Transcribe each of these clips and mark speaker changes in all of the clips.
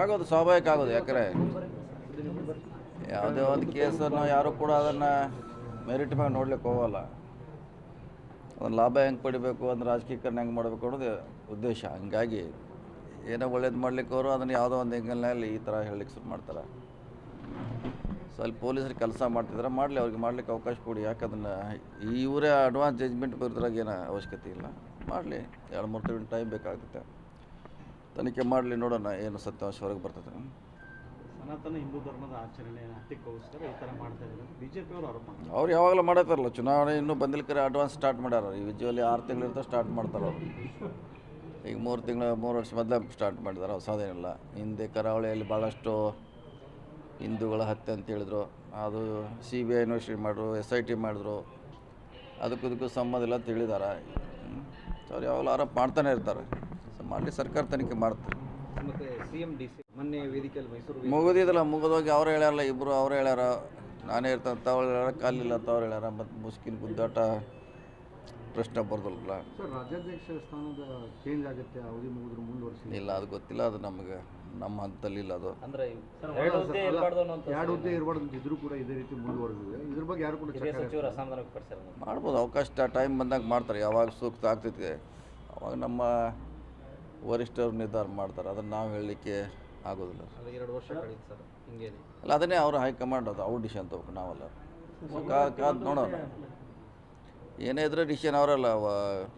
Speaker 1: ಆಗೋದು ಸ್ವಾಭಾವಿಕ ಆಗೋದು ಯಾಕಂದ್ರೆ ಯಾವುದೇ ಒಂದು ಕೇಸನ್ನು ಯಾರು ಕೂಡ ಅದನ್ನು ಮೆರಿಟ್ ಮ್ಯಾಗ ನೋಡ್ಲಿಕ್ಕೆ ಹೋಗಲ್ಲ. ಒಂದು ಲಾಭ ಹೆಂಗೆ ಪಡಿಬೇಕು, ಒಂದು ರಾಜಕೀಯಕರಣ ಹೆಂಗೆ ಮಾಡಬೇಕು ಅನ್ನೋದು ಉದ್ದೇಶ. ಹಂಗಾಗಿ ಏನೋ ಒಳ್ಳೇದು ಮಾಡ್ಲಿಕ್ಕೆ ಅವರು ಅದನ್ನು ಯಾವುದೋ ಒಂದು ಎಂಗಲ್ನಲ್ಲಿ ಈ ಥರ ಹೇಳಲಿಕ್ಕೆ ಶುರು ಮಾಡ್ತಾರೆ. ಸೊ ಅಲ್ಲಿ ಪೊಲೀಸರು ಕೆಲಸ ಮಾಡ್ತಿದ್ರೆ, ಮಾಡಲಿ, ಅವ್ರಿಗೆ ಮಾಡ್ಲಿಕ್ಕೆ ಅವಕಾಶ ಕೊಡಿ. ಯಾಕೆ ಅದನ್ನು ಇವರೇ ಅಡ್ವಾನ್ಸ್ ಜಜ್ಮೆಂಟ್ ಬರೋದ್ರಾಗ ಏನೋ ಅವಶ್ಯಕತೆ ಇಲ್ಲ. ಮಾಡಲಿ, ಎರಡು ಮೂರು ತಿಂಗಳು ಟೈಮ್ ಬೇಕಾಗುತ್ತೆ. ತನಿಖೆ ಮಾಡಲಿ ನೋಡೋಣ ಏನು ಸತ್ಯಾಂಶ ಹೊರಗೆ ಬರ್ತದೆ.
Speaker 2: ಸನಾತನ ಹಿಂದೂ ಧರ್ಮದ ಆಚರಣೆ ಹತ್ತಿಕ್ಕೋಸ್ಕರ ಈ ಥರ ಮಾಡ್ತಾ ಇದ್ದಾರೆ. ಬಿಜೆಪಿ ಅವರು ಆರೋಪ ಮಾಡ್ತಾರೆ.
Speaker 1: ಅವ್ರು ಯಾವಾಗಲೂ ಮಾಡತ್ತಾರಲ್ಲ ಚುನಾವಣೆ ಇನ್ನೂ ಬಂದಿಲ್ಕರೆ ಅಡ್ವಾನ್ಸ್ ಸ್ಟಾರ್ಟ್ ಮಾಡ್ಯಾರ. ಈ ವಿಜುವಲಿ ಆರು ತಿಂಗಳಿರ್ತ ಸ್ಟಾರ್ಟ್ ಮಾಡ್ತಾರೆ ಅವರು. ಈಗ ಮೂರು ತಿಂಗಳ ಮೂರು ವರ್ಷ ಮೊದಲೇ ಸ್ಟಾರ್ಟ್ ಮಾಡಿದ್ದಾರೆ ಹೊಸದೇನಿಲ್ಲ ಹಿಂದೆ ಕರಾವಳಿಯಲ್ಲಿ ಭಾಳಷ್ಟು ಹಿಂದೂಗಳ ಹತ್ಯೆ ಅಂತ ಹೇಳಿದ್ರು. ಅದು ಸಿ ಬಿ ಐ ಇನ್ವೆಸ್ಟಿಗೇಟ್ ಮಾಡಿದ್ರು ಎಸ್ ಐ ಟಿ ಮಾಡಿದ್ರು. ಅದಕ್ಕೂ ಇದಕ್ಕೂ ಸಂಬಂಧ ಇಲ್ಲ ಅಂತ ಹೇಳಿದ್ದಾರೆ. ಅವ್ರು ಯಾವಾಗಲೂ ಆರೋಪ ಮಾಡ್ತಾನೆ ಇರ್ತಾರೆ. ಮಾಡಲಿ ಸರ್ಕಾರ ತನಿಖೆ ಮಾಡ್ತಾರೆ
Speaker 3: ಮತ್ತು ಸಿ ಎಂ ಡಿ ಸಿ ಮೊನ್ನೆ ವೇದಿಕೆಯಲ್ಲಿ ಮೈಸೂರು
Speaker 1: ಮುಗಿದಿದ್ದಲ್ಲ ಮುಗಿದೋಗಿ ಅವ್ರು ಹೇಳ್ಯಾರಲ್ಲ ಇಬ್ಬರು ಅವ್ರು ಹೇಳ್ಯಾರ ನಾನೇ ಇರ್ತಾನೆ ತಾವು ಹೇಳ್ಯಾರ ಕಾಲಿಲ್ಲ ತಾವ್ರು ಹೇಳ್ಯಾರ ಮತ್ತು ಮುಸ್ಕಿನ ಗುದ್ದಾಟ ಪ್ರಶ್ನೆ ಬರ್ದಲ್ಲ
Speaker 4: ಸರ್ ರಾಜ್ಯಾಧ್ಯಕ್ಷ ಸ್ಥಾನದ ಚೇಂಜ್ ಆಗುತ್ತೆ ಅವಧಿ ಮುಗಿದ್ರು ಮುಂದುವರಿಸಿ.
Speaker 1: ಇಲ್ಲ ಅದು ಗೊತ್ತಿಲ್ಲ ಅದು ನಮ್ಗೆ ನಮ್ಮ ಹಂತಲ್ಲಿ ಇಲ್ಲ ಅದು.
Speaker 3: ಅಂದ್ರೆ ಎರಡು ಹುದ್ದೆ ಇರ್ಬಾರ್ದು ಅನ್ನೋಂಥ
Speaker 4: ಎರಡು ಹುದ್ದೆ ಇರಬಾರ್ದು ಅಂತ ಇದ್ರೂ ಕೂಡ ಇದೇ ರೀತಿ ಮುಂದುವರೆದಿದೆ. ಇದ್ರ ಬಗ್ಗೆ ಯಾರು ಕೂಡ
Speaker 1: ಮಾಡ್ಬೋದು ಅವಕಾಶ ಟೈಮ್ ಬಂದಾಗ ಮಾಡ್ತಾರೆ ಯಾವಾಗ ಸೂಕ್ತ ಆಗ್ತೈತಿ. ಅವಾಗ ನಮ್ಮ ವರಿಷ್ಠರು ನಿರ್ಧಾರ ಮಾಡ್ತಾರೆ. ಅದನ್ನು ನಾವು ಹೇಳಲಿಕ್ಕೆ ಆಗೋದಿಲ್ಲ.
Speaker 3: ಅದು ಎರಡು ವರ್ಷ ಕಳೀತು ಸರ್ ಹಿಂಗೇನೆ.
Speaker 1: ಅಲ್ಲ ಅದನ್ನೇ ಅವರು ಹೈಕಮಾಂಡ್ ಅದು ಅವ್ರು ಡಿಸಿಷನ್ ತಗೋಬೇಕು ನಾವಲ್ಲ ಸೊ ಕಾ- ಕಾದ್ ನೋಡೋಣ. ಏನೇ ಇದ್ರೆ ಡಿಸಿಷನ್ ಅವರಲ್ಲ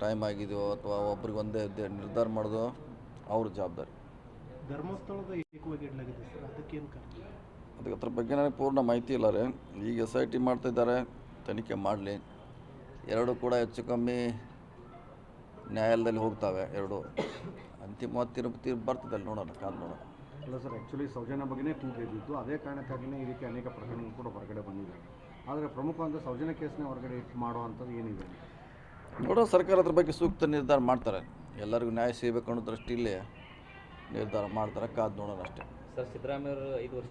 Speaker 1: ಟೈಮ್ ಆಗಿದೆಯೋ ಅಥವಾ ಒಬ್ರಿಗೆ ಒಂದೇ ಇದ್ದೇ ನಿರ್ಧಾರ ಮಾಡೋದು ಅವ್ರ ಜವಾಬ್ದಾರಿ.
Speaker 2: ಧರ್ಮಸ್ಥಳದ
Speaker 1: ಅದಕ್ಕೆ ಅದ್ರ ಬಗ್ಗೆ ನನಗೆ ಪೂರ್ಣ ಮಾಹಿತಿ ಇಲ್ಲ ರೀ. ಈಗ ಎಸ್ ಐ ಟಿ ಮಾಡ್ತಿದ್ದಾರೆ ತನಿಖೆ ಮಾಡಲಿ. ಎರಡು ಕೂಡ ಹೆಚ್ಚು ಕಮ್ಮಿ ನ್ಯಾಯಾಲಯದಲ್ಲಿ ಹೋಗ್ತವೆ ಎರಡು. ಅಂತಿಮ ತಿರುಪತಿ ಬರ್ತದೆ ಅಲ್ಲಿ ನೋಡೋಣ ಕಾದು ನೋಡೋಣ.
Speaker 4: ಅಲ್ಲ ಸರ್ ಆ್ಯಕ್ಚುಲಿ ಸೌಜನ್ಯ ಬಗ್ಗೆನೇ ಕೂಗಿ ಇದ್ದಿತ್ತು ಅದೇ ಕಾರಣಕ್ಕಾಗಿಯೇ ಇದಕ್ಕೆ ರೀತಿ ಅನೇಕ ಪ್ರಕರಣಗಳು ಕೂಡ ಹೊರಗಡೆ ಬಂದಿದ್ದಾವೆ. ಆದರೆ ಪ್ರಮುಖ ಅಂದರೆ ಸೌಜನ್ಯ ಕೇಸ್ನೇ ಹೊರಗಡೆ ಇಟ್ಟು ಮಾಡುವಂಥದ್ದು ಏನಿದೆ?
Speaker 1: ನೋಡೋ ಸರ್ಕಾರ ಅದ್ರ ಬಗ್ಗೆ ಸೂಕ್ತ ನಿರ್ಧಾರ ಮಾಡ್ತಾರೆ. ಎಲ್ಲರಿಗೂ ನ್ಯಾಯ ಸಿಗಬೇಕು ಅನ್ನೋ ಇಲ್ಲೇ ನಿರ್ಧಾರ ಮಾಡ್ತಾರೆ. ಕಾದು ನೋಡೋಣ ಅಷ್ಟೇ.
Speaker 3: ಸರ್ ಸಿದ್ದರಾಮಯ್ಯ ಅವರು ಐದು ವರ್ಷ